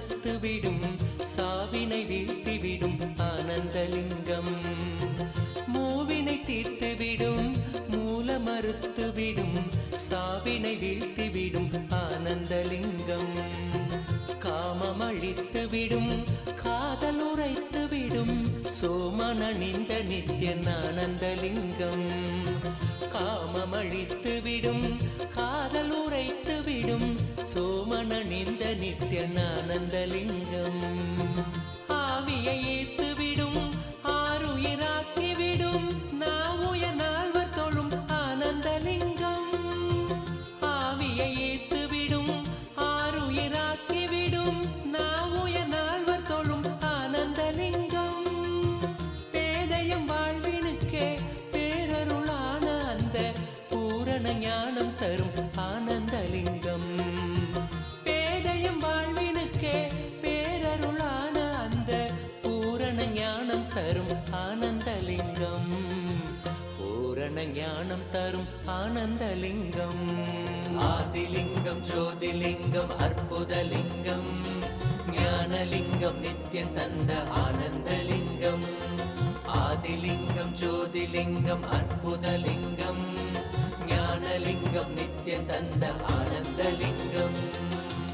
கொடுத்துவிடும் சாவினை வீழ்த்திவிடும் ஆனந்தலிங்கம். மூவினை தீர்த்துவிடும் மூல மறுத்துவிடும் சாவினை வீழ்த்திவிடும் ஆனந்தலிங்கம். தரும் ஆனந்தலிங்கம். ஆதிலிங்கம் ஜோதிலிங்கம் அற்புதலிங்கம். ஞானலிங்கம் நித்தியம் தந்த ஆனந்தலிங்கம். ஆதிலிங்கம் ஜோதிலிங்கம் அற்புதலிங்கம். ஞானலிங்கம் நித்தியம் தந்த ஆனந்தலிங்கம்.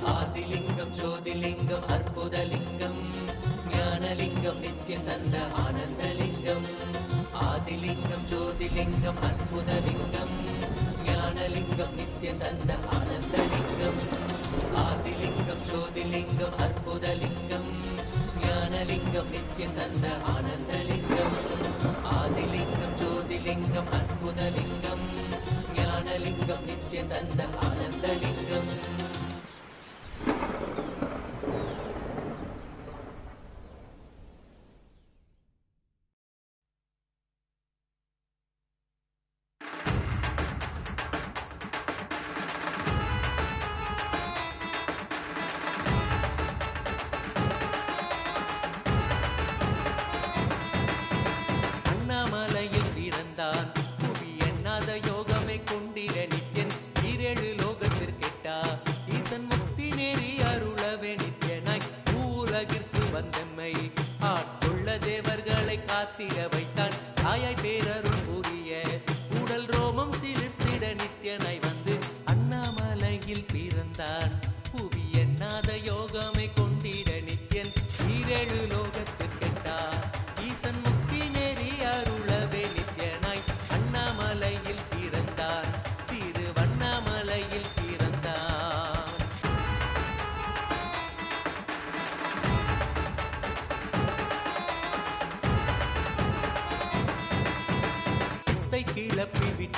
ஆதிலிங்கம் ஜோதிலிங்கம் அற்புதலிங்கம். ஞானலிங்கம் நித்தியம் தந்த ஆனந்தலிங்கம். ஆதிலிங்கம் ஜோதிலிங்கம் அற்புதலிங்கம். ஞானலிங்கம் நித்திய தந்த ஆனந்தலிங்கம். ஆதிலிங்கம் ஜோதிலிங்கம் அற்புதலிங்கம். ஞானலிங்கம் நித்திய தந்த ஆனந்தலிங்கம். ஆதிலிங்கம் ஜோதிலிங்கம் அற்புதலிங்கம். ஞானலிங்கம் நித்திய தந்த ஆனந்தலிங்கம்.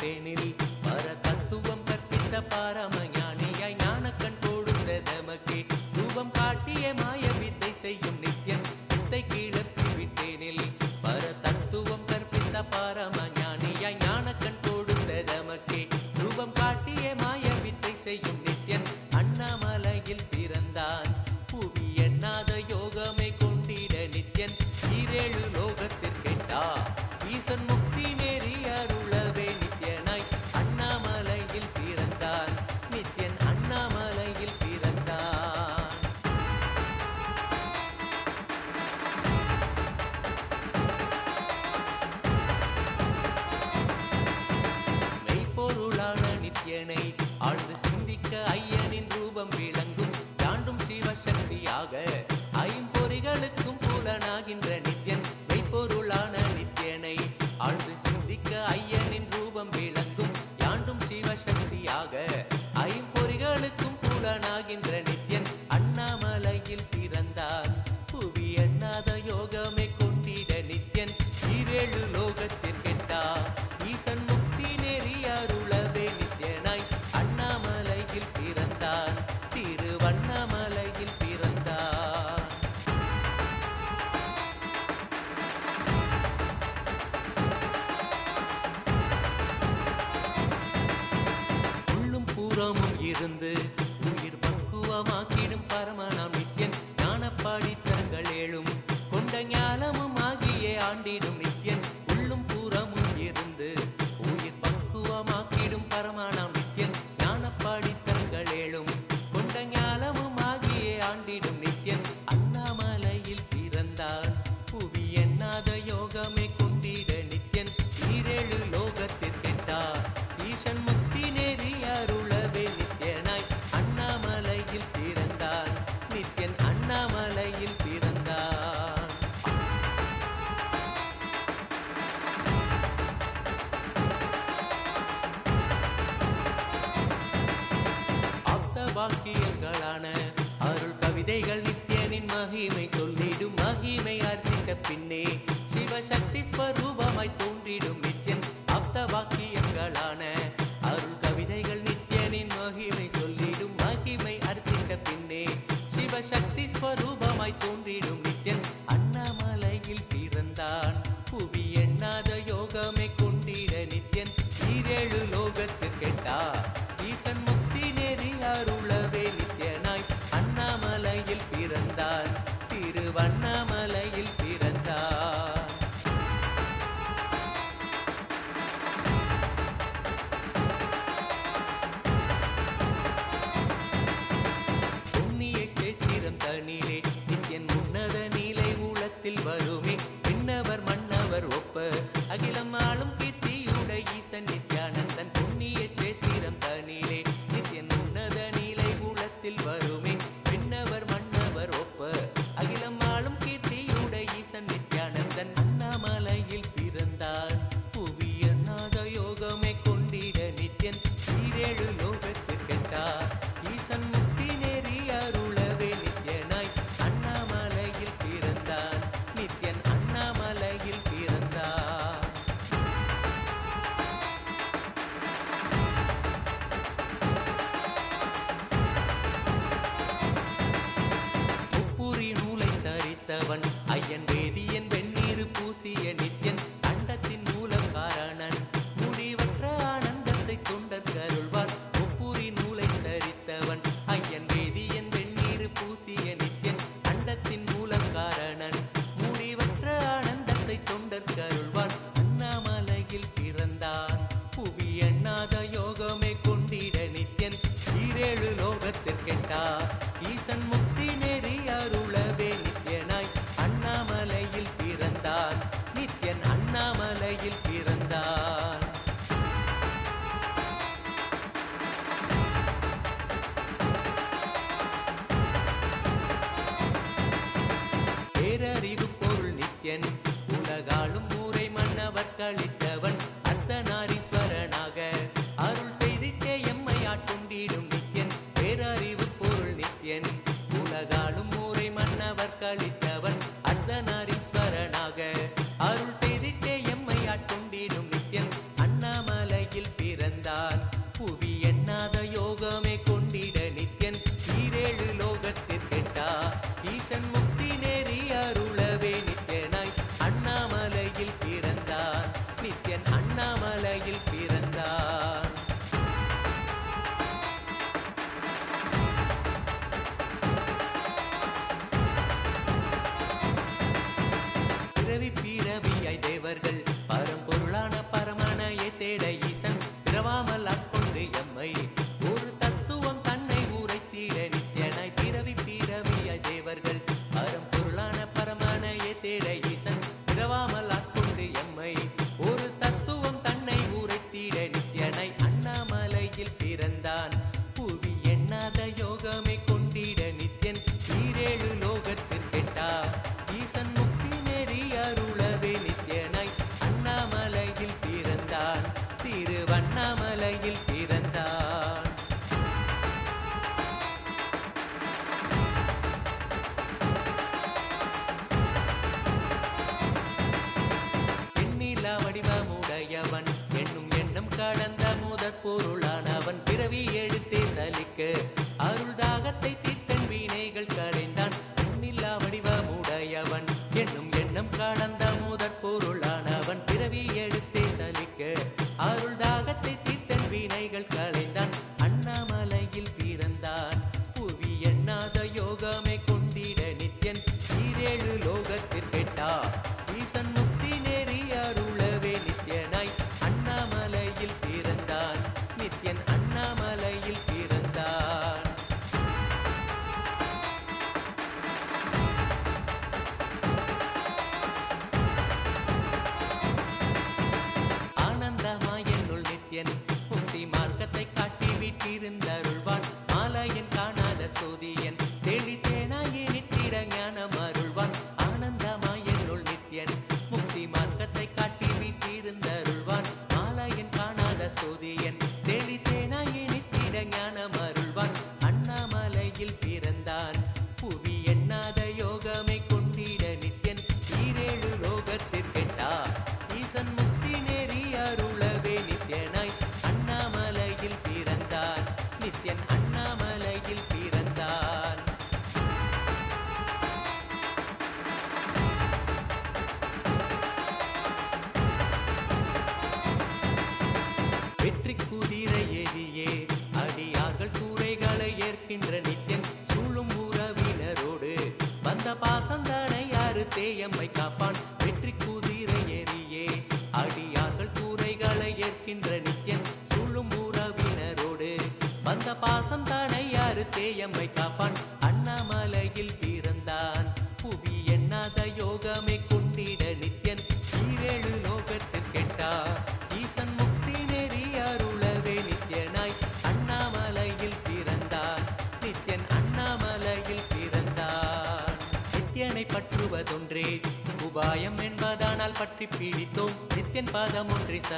தெளிந்த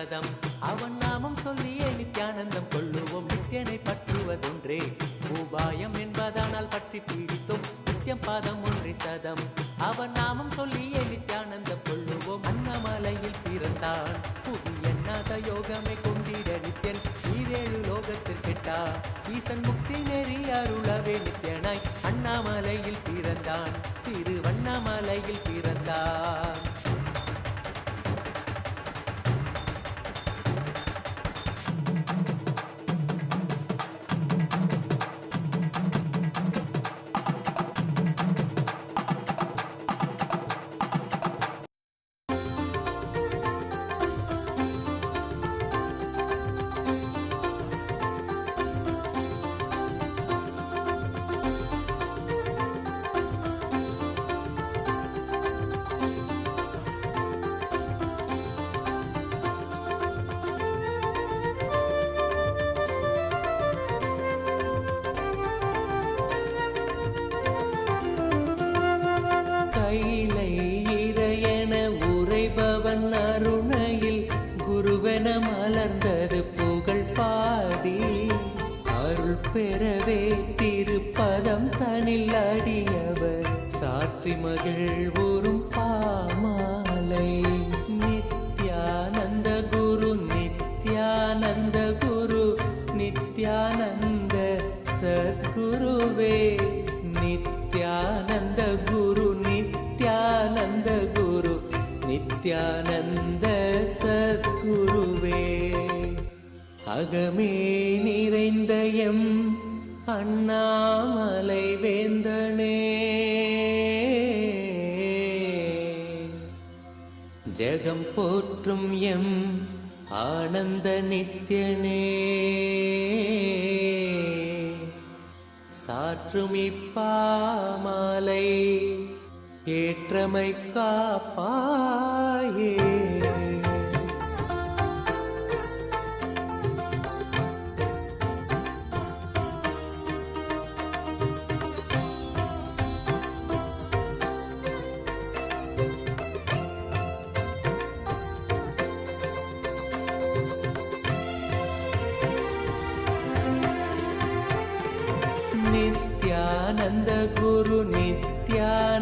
பாதம் அவன் நாமம் சொல்லியே நித்யானந்தம் கொள்ளுவோம். நித்யனை பற்றுவதொன்றே உபாயம் என்பதானால் பற்றி பிடித்தோம். நித்யம் பாதம் ஒன்றே சதம். அவன் நாமம் சொல்லியே நித்யானந்தம் கொள்ளுவோம். அன்னமலையில் பிறந்தான். புவி எண்ணாத யோகமே கொண்டிட நித்யன் ஈரேழு லோகத்தில் கெட்டா ஈசன் முக்தி நெறி அருளவே நித்யனாய் அண்ணாமலையில் பிறந்தான். திருவண்ணாமலையில் பிறந்தான்.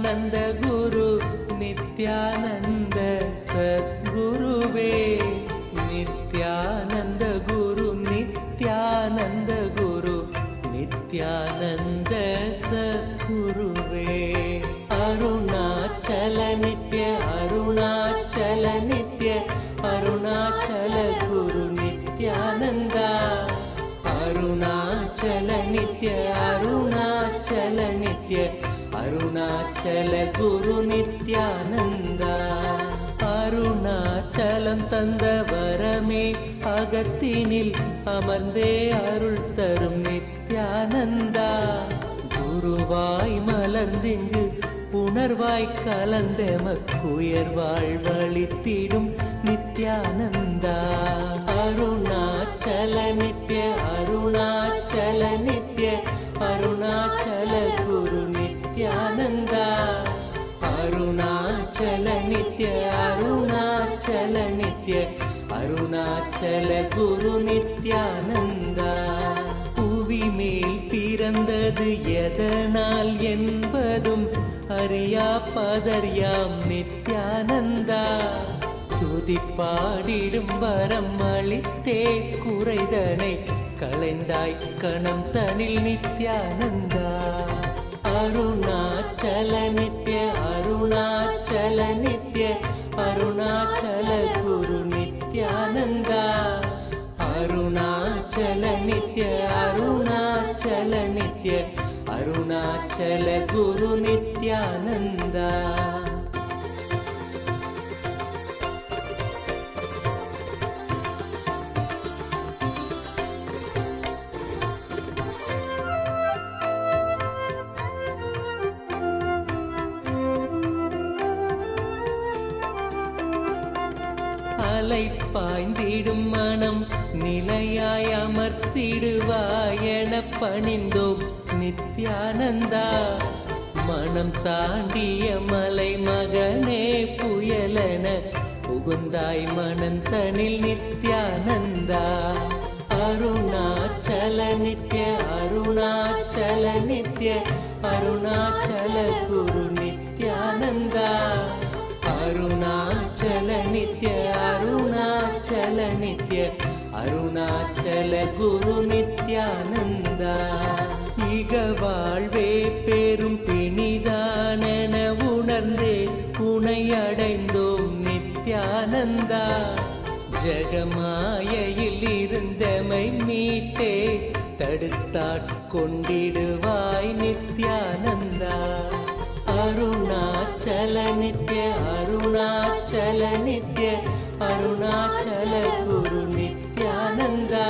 நித்யானந்த குரு நித்யானந்த அருணாச்சல குரு நித்யானந்தா. அருணாச்சலம் தந்த வரமே அகத்தினில் அமர்ந்தே அருள் தரும் நித்யானந்தா. குருவாய் மலர்ந்திங்கு புணர்வாய் கலந்தெமக்குயர்வாழ் வாழ்வழித்திடும் நித்யானந்தா. அருணாச்சல நித்ய அருணாச்சல நித்ய அருணாச்சல குரு நித்யானந்தா அருணாச்சல நித்ய அருணாச்சல நித்ய அருணாச்சல குரு நித்யானந்தா. புவி மேல் பிறந்தது எதனால் என்பதும் அறியா பதறியாம் நித்யானந்தா. துதிப்பாடிடும் வரம் அளித்தே குறைதனை களைந்தாய் கணம் தனில் நித்யானந்தா. அருணாச்சல நித்ய அருணாச்சல நித்ய அருணாச்சல குரு நித்யானந்தா. அருணாச்சல நித்ய அருணாச்சல நித்ய அருணாச்சல குரு நித்யானந்தா. அலை பாய்ந்திடும் மனம் நிலையாய் அமர்த்திடுவாய் என பணிந்தோம் நித்யானந்தா. மனம் தாண்டிய மலை மகனே புயலென புகுந்தாய் மனந்தனில் நித்யானந்தா. அருணாச்சல நித்ய அருணாச்சல நித்ய அருணாச்சல குரு நித்யானந்தா. அருணாச்சல நித்ய அருணாச்சல நித்ய அருணாச்சல குரு நித்யானந்தா. இக வாழ்வே பெரும் பிணிதானென உணர்ந்தே உனை அடைந்தோம் நித்யானந்தா. ஜகமாயையில் இருந்தமை மீட்டே தடுத்தாட்கொண்டிடுவாய் நித்யானந்தா. அருணாச்சல நித்ய அருணாச்சல நித்ய அருணாச்சல குரு நித்யானந்தா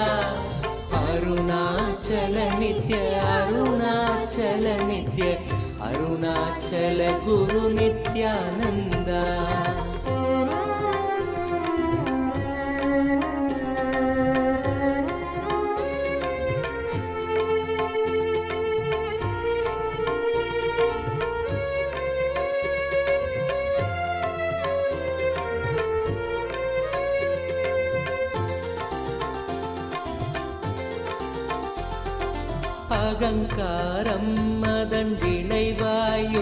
அருணாச்சல நித்ய அருணாச்சல நித்ய அருணாச்சல குரு நித்யானந்தா அகங்காரம் அதன் விளைவாய்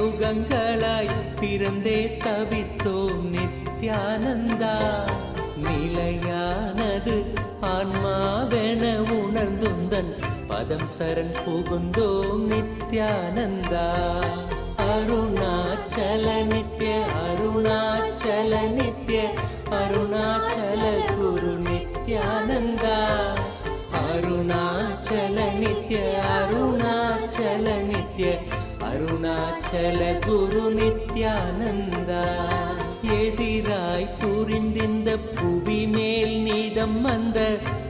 பிறந்தே தவித்தோம் நித்யானந்தா. நிலையானது ஆன்மாவென உணர்ந்துந்தன் பதம் சரண் புகுந்தோம் நித்யானந்தா. அருணாச்சல நித்ய அருணாச்சல நித்ய அருணாச்சல குரு நித்யானந்தா. அருணாச்சல நித்ய அருணாச்சல நித்ய அருணாச்சல குரு நித்யானந்தா. எதிராய் புரிந்திந்த புவி மேல் நீதம் வந்த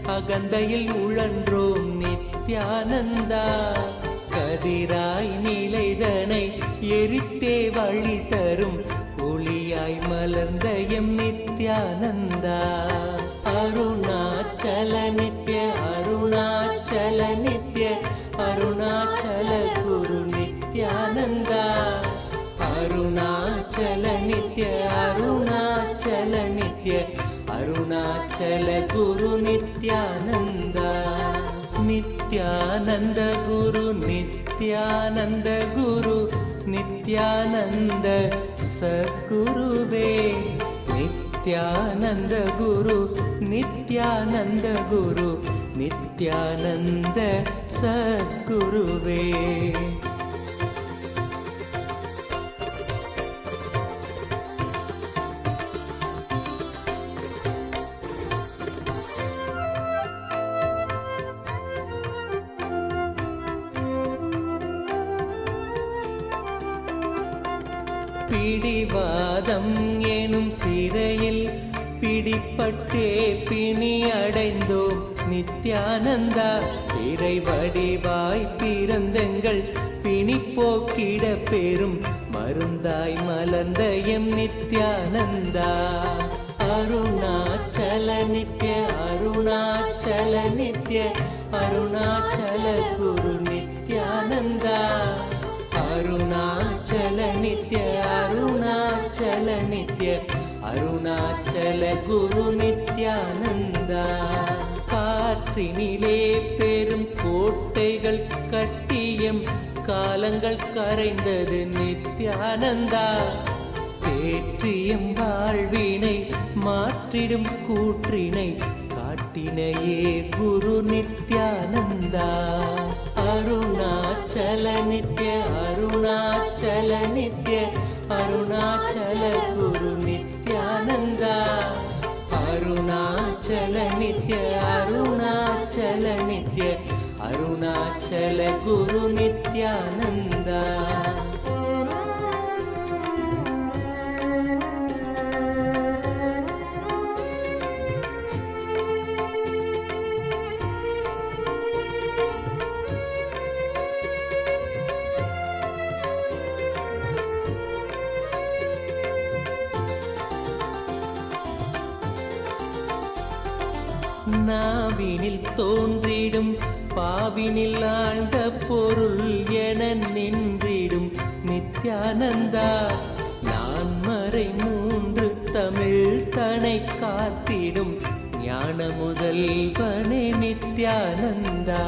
அகந்தையில் உழன்றோம் நித்யானந்தா. கதிராய் நிலைதனை எரித்தே வழி தரும் ஒளியாய் மலர்ந்த எம் நித்யானந்தா. அருணாச்சல நித்ய அருணாச்சல குரு நித்யானந்தா நித்யானந்த குரு நித்யானந்த குரு நித்யானந்த சத்குருவே நித்யானந்த குரு நித்யானந்த குரு நித்யானந்த சத்குருவே பிடிவாதம் எனும் சிறையில் பிடிப்பட்டே பிணி அடைந்தோம். நித்யானந்தா சிறை வடிவாய் பிறந்தங்கள் பிணி போக்கிட பெரும் மருந்தாய் மலர்ந்த எம் நித்யானந்தா. அருணாச்சல நித்ய அருணாச்சல நித்ய அருணாச்சல குரு நித்யானந்தா. அருணாச்சல நித்ய அருணாச்சல நித்ய அருணாச்சல குரு நித்யானந்தா காற்றினிலே பெரும் கோட்டைகள் கட்டியம் காலங்கள் கரைந்தது நித்யானந்தா தேற்றியம் வாழ்வினை மாற்றிடும் கூற்றினை காட்டினையே குரு நித்யானந்தா அருணாச்சல நித்ய அருணாச்சல நித்ய அருணாச்சல குரு நித்யானந்தா அருணாச்சல நித்ய அருணாச்சல நித்ய அருணாச்சல குரு நித்யானந்தா பாவினில் ஆழ்ந்த பொருள் என நின்றிடும் நித்யானந்தா. நான் மறை மூன்று தமிழ் தனை காத்திடும் ஞான முதல்வனே நித்யானந்தா.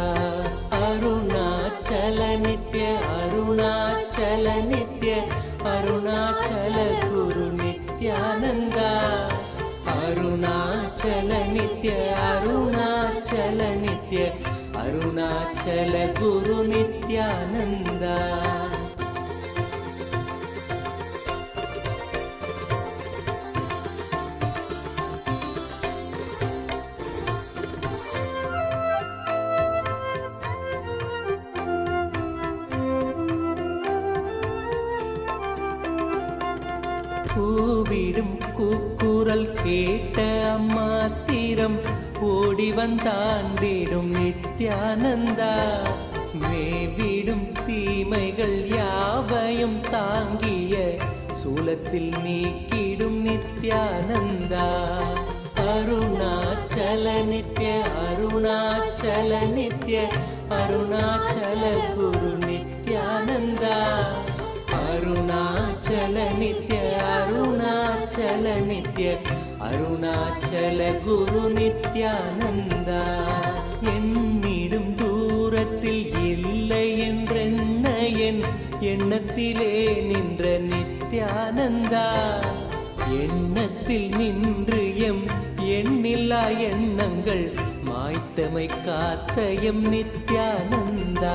அருணாச்சல நித்ய அருணாச்சல நித்ய அருணாச்சல குரு நித்யானந்தா. அருணாச்சல நித்ய அருணாச்சல நித்ய அருணாச்சல குரு சூலத்தில் நீக்கிடும் நித்யானந்தா. அருணாச்சல நித்ய அருணாச்சல நித்ய அருணாச்சல குரு நித்யானந்தா. அருணாச்சல நித்ய அருணாச்சல நித்ய அருணாச்சல குரு நித்யானந்தா. என்னிடும் தூரத்தில் இல்லை என்றென்ன என் எண்ணத்திலே நின்ற நித்ய நித்யானந்தா எண்ணத்தில் நின்று எம் எண்ணில்லா எண்ணங்கள் மாய்த்தமை காத்த எம் நித்யானந்தா.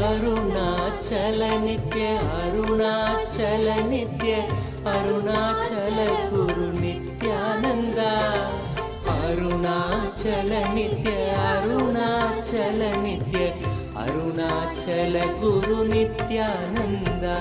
அருணாச்சல நித்ய அருணாச்சல நித்ய அருணாச்சல குரு நித்யானந்தா. அருணாச்சல நித்ய அருணாச்சல நித்ய அருணாச்சல குரு நித்யானந்தா.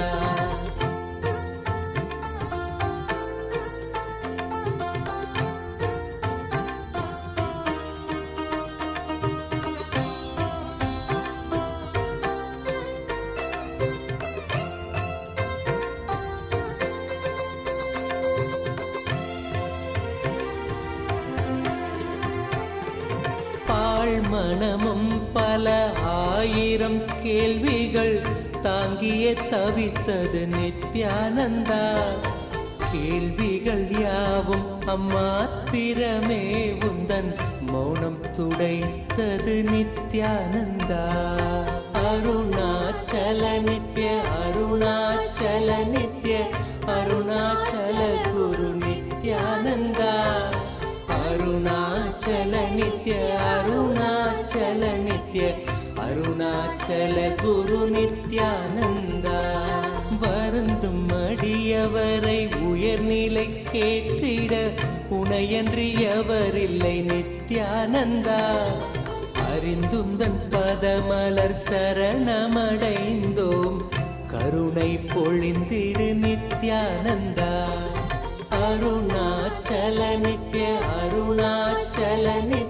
ஆயிரம் கேள்விகள் தாங்கிய தவித்தது நித்யானந்தா. கேள்விகள் யாவும் அம்மாத்திரமே உந்தன் மௌனம் துடைத்தது நித்யானந்தா. அருணாச்சல நித்ய அருணாச்சல நித்ய. அருணாச்சல குரு நித்யானந்தா. வருந்தும் அடியவரை உயர்நிலை கேட்டிட உனையன்றி எவரில்லை நித்யானந்தா அறிந்துந்தன் பதமலர் சரணமடைந்தோம். கருணை பொழிந்திடு நித்யானந்தா. அருணாச்சல நித்ய அருணாச்சல நித்ய